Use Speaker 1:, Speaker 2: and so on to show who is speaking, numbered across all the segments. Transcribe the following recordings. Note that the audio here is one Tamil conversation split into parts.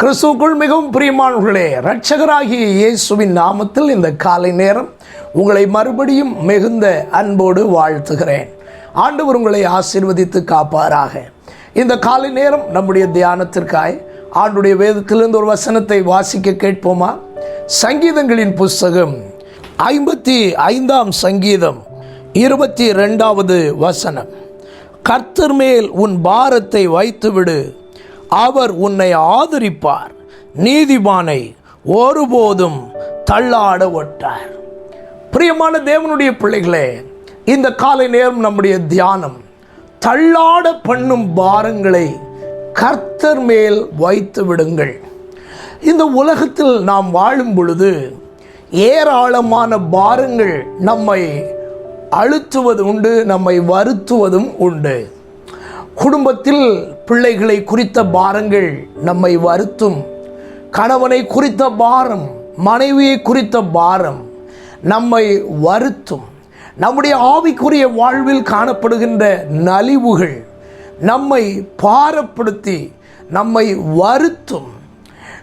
Speaker 1: கிறிஸ்துவுக்குள் மிகவும் பிரியமானவர்களே இரட்சகராகிய இயேசுவின் நாமத்தில் இந்த காலை நேரம் உங்களை மறுபடியும் மிகுந்த அன்போடு வாழ்த்துகிறேன். ஆண்டவர் உங்களை ஆசீர்வதித்து காப்பாராக. இந்த காலை நேரம் நம்முடைய தியானத்திற்காய் ஆண்டுடைய வேதத்திலிருந்து ஒரு வசனத்தை வாசிக்க கேட்போமா? சங்கீதங்களின் புஸ்தகம் ஐம்பத்தி ஐந்தாம் சங்கீதம் இருபத்தி ரெண்டாவது வசனம். கர்த்தர் மேல் உன் பாரத்தை வைத்துவிடு அவர் உன்னை ஆதரிப்பார். நீதிமானை ஒருபோதும் தள்ளாட ஒட்டார். பிரியமான தேவனுடைய பிள்ளைகளே இந்த காலை நேரம் நம்முடைய தியானம் தள்ளாட பண்ணும் பாரங்களை கர்த்தர் மேல் வைத்து விடுங்கள். இந்த உலகத்தில் நாம் வாழும் பொழுது ஏராளமான பாரங்கள் நம்மை அழுத்துவது உண்டு நம்மை வருத்துவதும் உண்டு. குடும்பத்தில் பிள்ளைகளை குறித்த பாரங்கள் நம்மை வருத்தும். கணவனை குறித்த பாரம் மனைவியை குறித்த பாரம் நம்மை வருத்தும். நம்முடைய ஆவிக்குரிய வாழ்வில் காணப்படுகின்ற நலிவுகள் நம்மை பாரப்படுத்தி நம்மை வருத்தும்.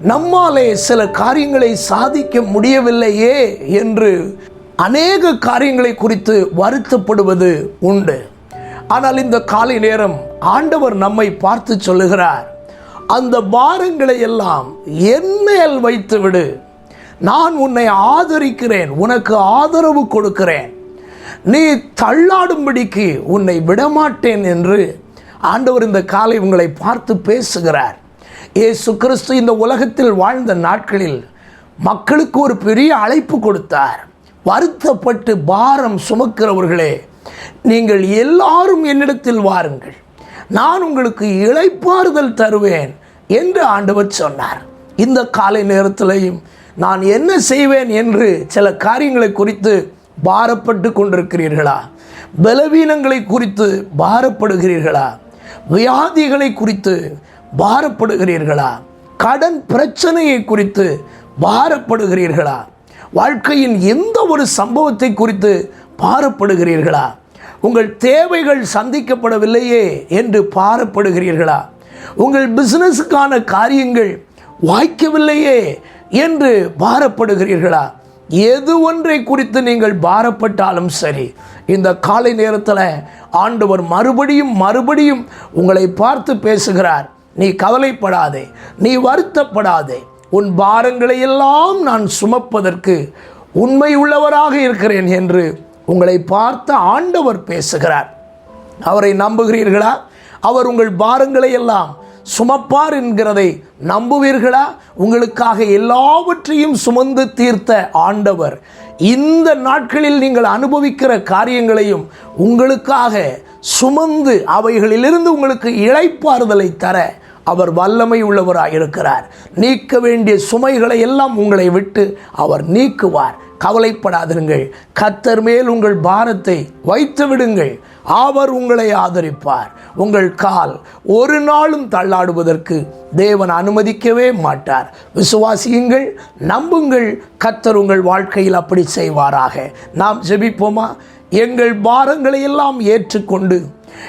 Speaker 1: நம்மாலே சில காரியங்களை சாதிக்க முடியவில்லையே என்று அநேக காரியங்களை குறித்து வருத்தப்படுவது உண்டு. ஆனால் இந்த காலை நேரம் ஆண்டவர் நம்மை பார்த்து சொல்லுகிறார். அந்த பாரங்களை எல்லாம் என் மேல் வைத்து விடு நான் உன்னை ஆதரிக்கிறேன் உனக்கு ஆதரவு கொடுக்கிறேன். நீ தள்ளாடும்படிக்கு உன்னை விடமாட்டேன் என்று ஆண்டவர் இந்த காலை உங்களை பார்த்து பேசுகிறார். ஏசு கிறிஸ்து இந்த உலகத்தில் வாழ்ந்த நாட்களில் மக்களுக்கு ஒரு பெரிய அழைப்பு கொடுத்தார். வருத்தப்பட்டு பாரம் சுமக்கிறவர்களே நீங்கள் எல்லாரும் என்னிடத்தில் வாருங்கள். நான் உங்களுக்கு இளைப்பாறுதல் தருவேன் என்று ஆண்டவர் சொன்னார். இந்த காலை நேரத்திலையும் நான் என்ன செய்வேன் என்று சில காரியங்களை குறித்து பாரப்பட்டு கொண்டிருக்கிறீர்களா? பலவீனங்களை குறித்து பாரப்படுகிறீர்களா? வியாதிகளை குறித்து பாரப்படுகிறீர்களா? கடன் பிரச்சனையை குறித்து பாரப்படுகிறீர்களா? வாழ்க்கையின் எந்த ஒரு சம்பவத்தை குறித்து பாரப்படுகிறீர்களா? உங்கள் தேவைகள் சந்திக்கப்படவில்லையே என்று பாரப்படுகிறீர்களா? உங்கள் பிஸ்னஸுக்கான காரியங்கள் வாய்க்கவில்லையே என்று பாரப்படுகிறீர்களா? எது ஒன்றை குறித்து நீங்கள் பாரப்பட்டாலும் சரி இந்த காலை நேரத்தில் ஆண்டவர் மறுபடியும் மறுபடியும் உங்களை பார்த்து பேசுகிறார். நீ கவலைப்படாதே நீ வருத்தப்படாதே. உன் பாரங்களை எல்லாம் நான் சுமப்பதற்கு உண்மை உள்ளவராக இருக்கிறேன் என்று உங்களை பார்த்த ஆண்டவர் பேசுகிறார். அவரை நம்புகிறீர்களா? அவர் உங்கள் பாரங்களை எல்லாம் சுமப்பார் என்கிறதை நம்புவீர்களா? உங்களுக்காக எல்லாவற்றையும் சுமந்து தீர்த்த ஆண்டவர் இந்த நாட்களில் நீங்கள் அனுபவிக்கிற காரியங்களையும் உங்களுக்காக சுமந்து அவைகளிலிருந்து உங்களுக்கு இழைப்பாறுதலை தர அவர் வல்லமை உள்ளவராக இருக்கிறார் நீக்க வேண்டிய சுமைகளை எல்லாம் உங்களை விட்டு அவர் நீக்குவார். கவலைப்படாதிருங்கள். கத்தர் மேல் உங்கள் பாரத்தை வைத்து விடுங்கள். அவர் உங்களை ஆதரிப்பார். உங்கள் கால் ஒரு நாளும் தள்ளாடுவதற்கு தேவன் அனுமதிக்கவே மாட்டார். விசுவாசியுங்கள் நம்புங்கள். கத்தர் உங்கள் வாழ்க்கையில் அப்படி செய்வாராக. நாம் ஜெபிப்போமா? எங்கள் பாரங்களை எல்லாம் ஏற்றுக்கொண்டு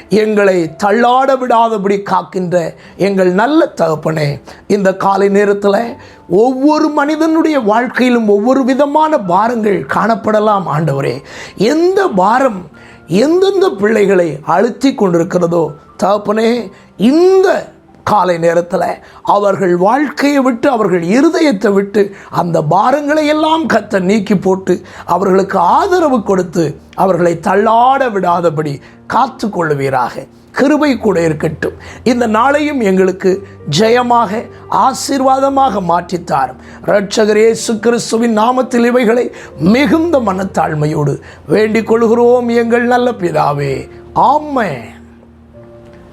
Speaker 1: எங்களை தள்ளாட விடாதபடி காக்கின்ற எங்கள் நல்ல தகப்பனே இந்த காலை நேரத்தில் ஒவ்வொரு மனிதனுடைய வாழ்க்கையிலும் ஒவ்வொரு விதமான பாரங்கள் காணப்படலாம் ஆண்டவரே. எந்த பாரம் எந்தெந்த பிள்ளைகளை அழுத்தி கொண்டிருக்கிறதோ தகப்பனே இந்த காலை நேரத்தில் அவர்கள் வாழ்க்கையை விட்டு அவர்கள் இருதயத்தை விட்டு அந்த பாரங்களை எல்லாம் கத்த நீக்கி போட்டு அவர்களுக்கு ஆதரவு கொடுத்து அவர்களை தள்ளாட விடாதபடி காத்து கொள்வீராக கிருபை கூட இருக்கட்டும். இந்த நாளையும் எங்களுக்கு ஜெயமாக ஆசீர்வாதமாக மாற்றித்தாரும் ரட்சகரே இயேசு கிறிஸ்துவின் நாமத்தில் இவைகளை மிகுந்த மனத்தாழ்மையோடு வேண்டிக் கொள்கிறோம் எங்கள் நல்ல பிதாவே. ஆமை